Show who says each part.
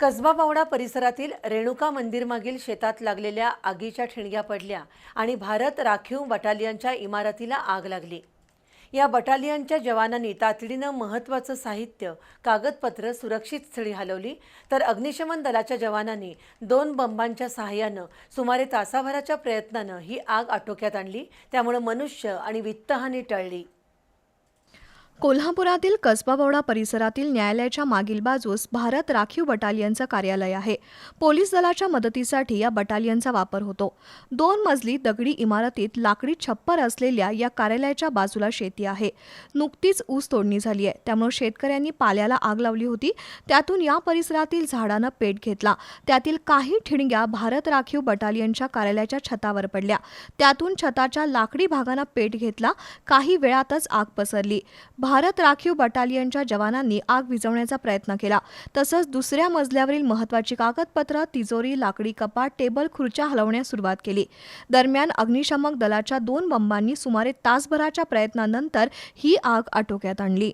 Speaker 1: कसबा पावडा परिसरातील रेणुका मंदिरमागील शेतात लागलेल्या आगीच्या ठिणग्या पडल्या आणि भारत राखीव बटालियनच्या इमारतीला आग लागली. या बटालियनच्या जवानांनी तातडीनं महत्त्वाचं साहित्य कागदपत्र सुरक्षित स्थळी हलवली तर अग्निशमन दलाच्या जवानांनी दोन बंबांच्या सहाय्यानं सुमारे तासाभराच्या प्रयत्नानं ही आग आटोक्यात आणली. त्यामुळे मनुष्य आणि वित्तहानी टळली.
Speaker 2: कोल्हापुरातील कसबाबवडा परिसरातील न्यायालयाच्या मागील बाजूस भारत राखीव बटालियनचं कार्यालय आहे. पोलीस दलाच्या मदतीसाठी या बटालियनचा वापर होतो. दोन मजली दगडी इमारतीत लाकडी छप्पर असलेल्या या कार्यालयाच्या बाजूला शेती आहे. नुकतीच ऊस तोडणी झाली आहे. त्यामुळे शेतकऱ्यांनी पाल्याला आग लावली होती. त्यातून या परिसरातील झाडानं पेट घेतला. त्यातील काही ठिणग्या भारत राखीव बटालियनच्या कार्यालयाच्या छतावर पडल्या. त्यातून छताच्या लाकडी भागानं पेट घेतला. काही वेळातच आग पसरली. भारत राखीव बटालियनच्या जवानांनी आग विझवण्याचा प्रयत्न केला. तसंच दुसऱ्या मजल्यावरील महत्वाची कागदपत्र तिजोरी लाकडी कपाट टेबल खुर्च्या हलवण्यास सुरुवात केली. दरम्यान अग्निशमक दलाच्या दोन बंबांनी सुमारे तासभराच्या प्रयत्नानंतर ही आग आटोक्यात आणली.